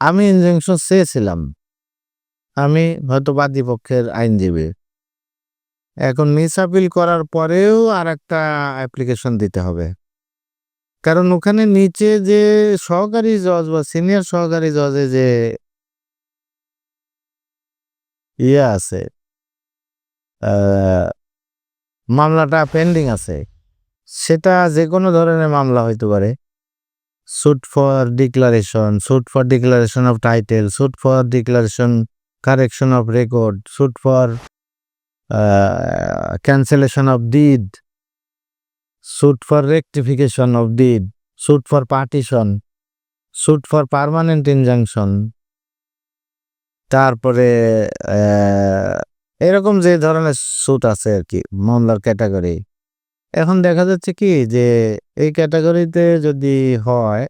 আমি ইনজাংশন চেয়েছিলাম। আমি হয়তো বাদী পক্ষের আইনজীবী। এখন মিস আপিল করার পরেও আর একটা অ্যাপ্লিকেশন দিতে হবে। কারণ ওখানে নিচে যে সহকারী জজ বা সিনিয়র সহকারী জজে যে ইয়ে আছে মামলাটা পেন্ডিং আছে, সেটা যে কোনো ধরনের মামলা হইতে পারে। Suit for declaration suit for declaration of title suit for declaration correction of record suit for cancellation of deed suit for rectification of deed suit for partition suit for permanent injunction তারপরে এরকম যে ধরনের suit আছে আর কি মামলার category এখন দেখা যাচ্ছে কি যে এই ক্যাটাগরিতে যদি হয়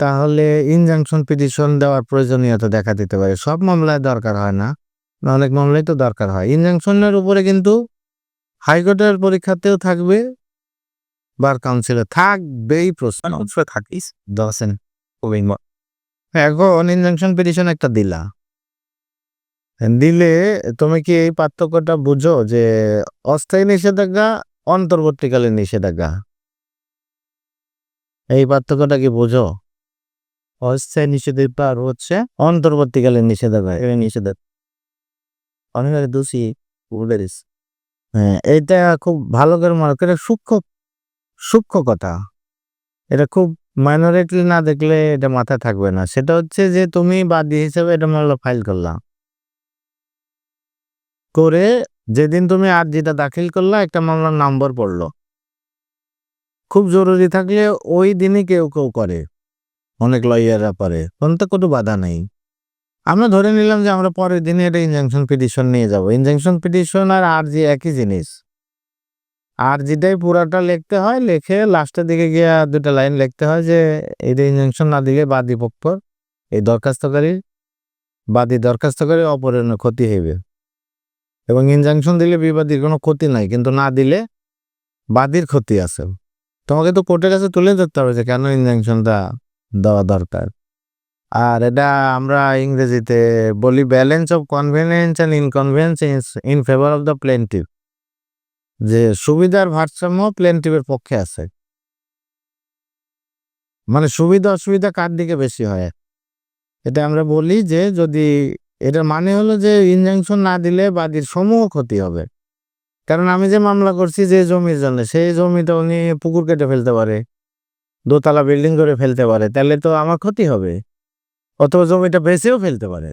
তাহলে ইনজাংশন পিটিশন দেওয়ার প্রয়োজনীয়তা দেখা দিতে পারে। সব মামলায় দরকার হয় না অনেক মামলায় তো দরকার হয়। ইনজাংশনের উপরে কিন্তু হাইকোর্টের পরীক্ষাতেও থাকবে বার কাউন্সিলে থাকবেই প্রশ্ন। থাকিস দশেন এখন ইনজাংশন পিটিশন একটা দিলা। দিলে তুমি কি এই পার্থক্যটা বুঝো যে অস্থায়ী নিষেধাজ্ঞা অন্তর্বর্তীকালীন নিষেধাজ্ঞা। এই পার্থক্যটা কি বোঝো? অস্থায়ী নিষেধাজ্ঞা আর হচ্ছে অন্তর্বর্তীকালীন নিষেধাজ্ঞা, এই নিষেধাজ্ঞা অনেক দোষী উল্লেখ হ্যাঁ এইটা খুব ভালো করে মনে করে সূক্ষ্ম সূক্ষ্ম কথা। এটা খুব মাইনরিটি না দেখলে এটা মাথায় থাকবে না। সেটা হচ্ছে যে তুমি বাদী হিসেবে এটা মামলা ফাইল করলাম। করে যেদিন তুমি আর্জিটা দাখিল করলা, একটা মামলার নম্বর পড়ল। খুব জরুরি থাকলে ওই দিনই কেউ কেউ করে। অনেক লয়াররা পারে তো কোনো বাধা নেই। আমরা ধরে নিলাম যে আমরা পরের দিনে এটা ইনজাংশন পিটিশন নিয়ে যাব। ইনজাংশন পিটিশন আর আরজি একই জিনিস। আরজিটাই পুরাটা লিখতে হয়, লিখে লাস্টের দিকে গিয়ে দুটা লাইন লিখতে হয় যে এটা ইনজাংশন না দিলে বাদী পক্ষ, এই দরখাস্তকারী, বাদী দরখাস্তকারী অপরের ক্ষতি হইবে। এবং ইনজাংশন দিলে বিবাদীর কোনো ক্ষতি নাই, কিন্তু না দিলে বাদীর ক্ষতি আছে। তোমাকে তো কোর্টের কাছে তুলে ধরতে হবে যে কেন ইনজাংশনটা দেওয়া দরকার। আর এটা আমরা ইংরেজিতে বলি balance of convenience and inconvenience in favour of the plaintiff যে সুবিধার ভারসাম্য প্লেন্টিভের পক্ষে আছে। মানে সুবিধা, অসুবিধা কার দিকে বেশি হয়? এটা আমরা বলি যে যদি এটার মানে হলো যে ইনজাংশন না দিলে বাদীর সমূহ ক্ষতি হবে। কারণ আমি যে মামলা করছি যে জমির জন্য সেই জমিটা উনি পুকুর কেটে ফেলতে পারে দোতলা বিল্ডিং করে ফেলতে পারে তাহলে তো আমার ক্ষতি হবে। অথবা জমিটা বেচেও ফেলতে পারে।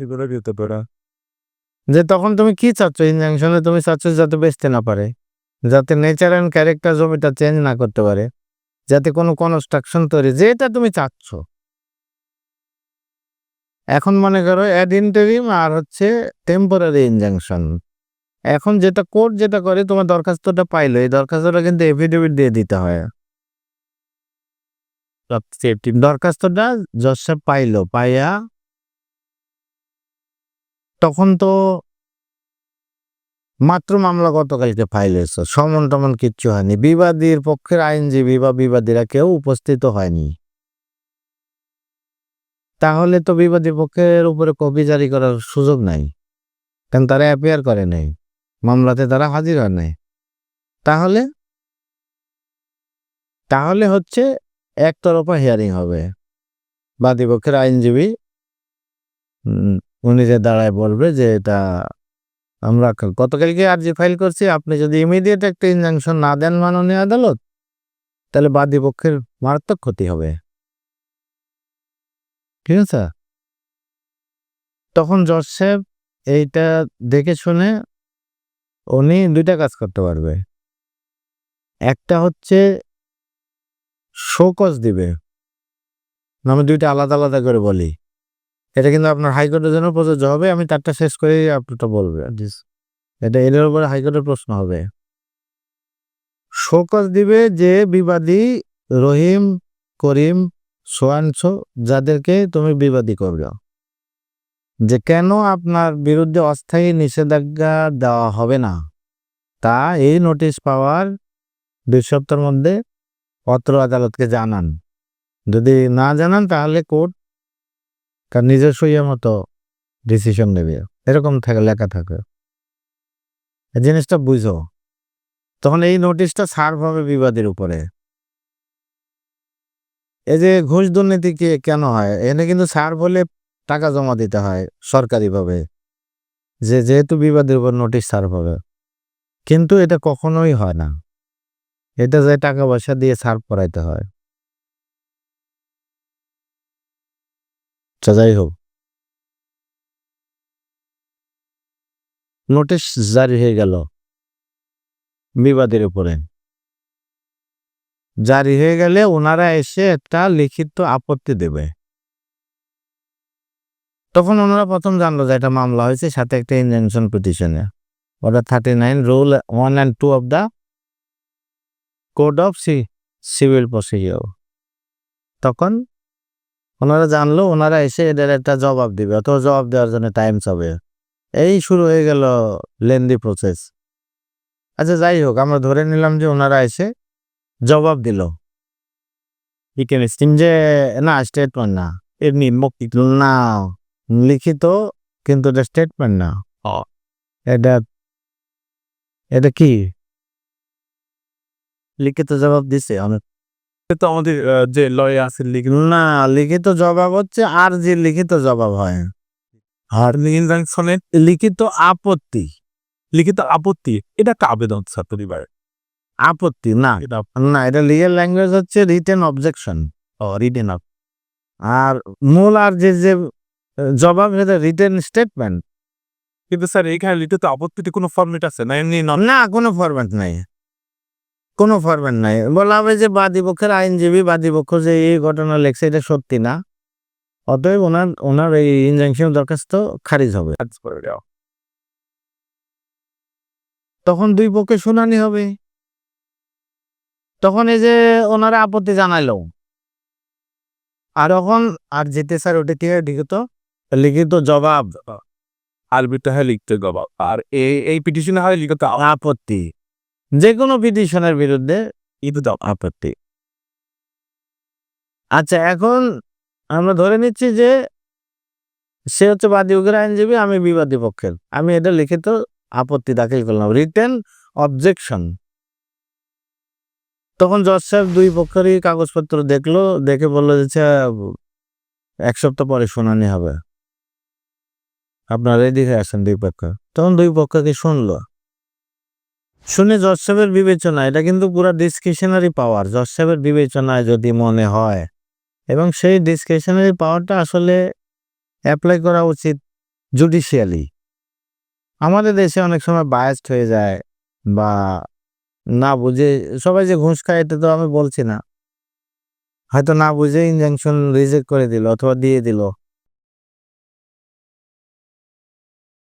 যে তখন তুমি কি চাচ্ছ? ইনজাংশনে তুমি চাচ্ছ যাতে বেচতে না পারে যাতে নেচার অ্যান্ড ক্যারেক্টার জমিটা চেঞ্জ না করতে পারে যাতে কোনো কনস্ট্রাকশন তৈরি যেটা তুমি চাচ্ছ। এখন মনে করো অ্যাড ইন্টারিম আর হচ্ছে টেম্পোরারি ইনজাংশন এখন যেটা কোর্ট যেটা করে, তোমার দরখাস্তটা পাইলো, এই দরখাস্তটা কিন্তু এফিডেভিট দিয়ে দিতে হয়। দরখাস্তটা জজ পাইলো, পাইয়া তখন তো মাত্র মামলা গতকালকে ফাইল হয়েছে। সমন টমন কিচ্ছু হয়নি। বিবাদীর পক্ষের আইনজীবী বা বিবাদীরা কেউ উপস্থিত হয়নি। তাহলে তো বিবাদী পক্ষের উপরে কপি জারি করার সুযোগ নাই। কারণ তারা অ্যাপিয়ার করে নাই। মামলাতে তারা হাজির হয় নাই। তাহলে? তাহলে হচ্ছে একতরফা হিয়ারিং হবে। বাদী পক্ষের আইনজীবী উনি যে দাঁড়ায় বলবে যে এটা আমরা গতকালকে আর্জি ফাইল করছি, আপনি যদি ইমিডিয়েট একটা ইনজাংশন না দেন মাননীয় আদালত, তাহলে বাদী পক্ষের মারাত্মক ক্ষতি হবে। ঠিক আছে? তখন জজ সাহেব এইটা দেখে শুনে উনি দুইটা কাজ করতে পারবে। একটা হচ্ছে শোকজ দিবে। আমি দুইটা আলাদা আলাদা করে বলি। এটা কিন্তু আপনার হাইকোর্টের জন্য প্রযোজ্য হবে। আমি তারটা শেষ করে আপনারটা বলবে। এটা এর উপরে হাইকোর্টের প্রশ্ন হবে। শোকজ দিবে যে বিবাদী রহিম করিম সোয়ানছ যাদেরকে তুমি বিবাদী করবে। যে কেন আপনার বিরুদ্ধে অস্থায়ী নিষেধাজ্ঞা দেওয়া হবে না, তা এই নোটিশ পাওয়ার দুই সপ্তাহের মধ্যে অত্র আদালতকে জানান। যদি না জানান, তাহলে কোর্ট তার নিজের সইয়ের মতো ডিসিশন নেবে। এরকম থাকে, লেখা থাকে। জিনিসটা বুঝো। তখন এই নোটিশটা সার্ভ হবে বিবাদের উপরে। এই যে ঘুষ দুর্নীতি কি কেন হয়? এখানে কিন্তু সার্ভ বলে টাকা জমা দিতে হয় সরকারিভাবে। যে যেহেতু বিবাদের উপর নোটিশ সার্ভ হবে। কিন্তু এটা কখনোই হয় না। এটা যে টাকা পয়সা দিয়ে সার্ভ করাইতে হয়। আচ্ছা, যাই হোক। নোটিশ জারি হয়ে গেল বিবাদের উপরে। জারি হয়ে গেলে ওনারা এসে একটা লিখিত আপত্তি দেবে। তখন ওনারা প্রথম জানলো যে একটা মামলা হয়েছে, সাথে একটা ইনজেকশন পিটিশনে। ওটা thirty nine rule one and two of the code of C civil procedure তখন ওনারা জানলো, ওনারা এসে এদের একটা জবাব দিবে, অথবা জবাব দেওয়ার জন্য টাইম চাবে। এই শুরু হয়ে গেল লেন্দি প্রসেস আচ্ছা যাই হোক, আমরা ধরে নিলাম যে ওনারা এসে জবাব দিল। এখানে যে না স্টেটমেন্ট না। এমনি মুক্তি না লিখিত কিন্তু এটা স্টেটমেন্ট না। এটা এটা কি? লিখিত জবাব দিছে অনেক। তো আমাদের যে লয়ে আছে লিখিত না লিখিত জবাব হচ্ছে আর যে লিখিত জবাব হয়। আর ইনজাংশনে লিখিত আপত্তি। লিখিত আপত্তি এটা একটা আবেদন স্যার পরিবার আপত্তি না। না এটা লিগেল ল্যাঙ্গুয়েজ হচ্ছে রিটেন অবজেকশন ও রিটেন অব আর মূল আর যে যে জবাব সেটা রিটেন স্টেটমেন্ট কিন্তু স্যার এইখানে লিখিত আপত্তিতে কোনো ফর্মেট আছে? না এমনি না কোনো ফরম্যাট নাই। কোনো ফরম্যাট নাই। বলা হবে যে বাদী পক্ষের আইনজীবী বাদী পক্ষ যে এই ঘটনা লেখছে এটা সত্যি না। অতএব ওনার ওনার এই ইনজাংশন দরখাস্ত খারিজ হবে। তখন দুই পক্ষে শুনানি হবে। তখন এই যে ওনারা আপত্তি জানাইলো আর তখন আর যেতে স্যার ওটা কি হয় লিখিত? লিখিত জবাব। আরবিটা হয় লিখতে গবা আর এই এই পিটিশনে হয় লিখিত আপত্তি। যে কোনো পিটিশনের বিরুদ্ধে ইদু আপত্তি। আচ্ছা এখন আমরা ধরে নিচ্ছি যে সে হচ্ছে বাদী উকিল আইনজীবী আমি বিবাদী পক্ষের। আমি এটা লিখিত আপত্তি দাখিল করলাম। রিটেন অবজেকশন তখন জজ সাহেব দুই পক্ষেরই কাগজপত্র দেখল দেখে বলল যে "আচ্ছা, এক সপ্তাহ পরে শুনানি হবে। আপনার হয়ে আসেন দুই পক্ষ। তখন দুই পক্ষকে শুনলো। শুনে জজ সাহেবের বিবেচনা এটা কিন্তু পুরো ডিসক্রিশনারি পাওয়ার জজ সাহেবের বিবেচনায় যদি মনে হয়। এবং সেই ডিসক্রিশনারি পাওয়ারটা আসলে অ্যাপ্লাই করা উচিত জুডিশিয়ালি আমাদের দেশে অনেক সময় বায়াসড হয়ে যায় বা না বুঝে, সবাই যে ঘুষ খায় এটা তো আমি বলছি না। হয়তো না বুঝে ইনজাংশন রিজেক্ট করে দিল অথবা দিয়ে দিল।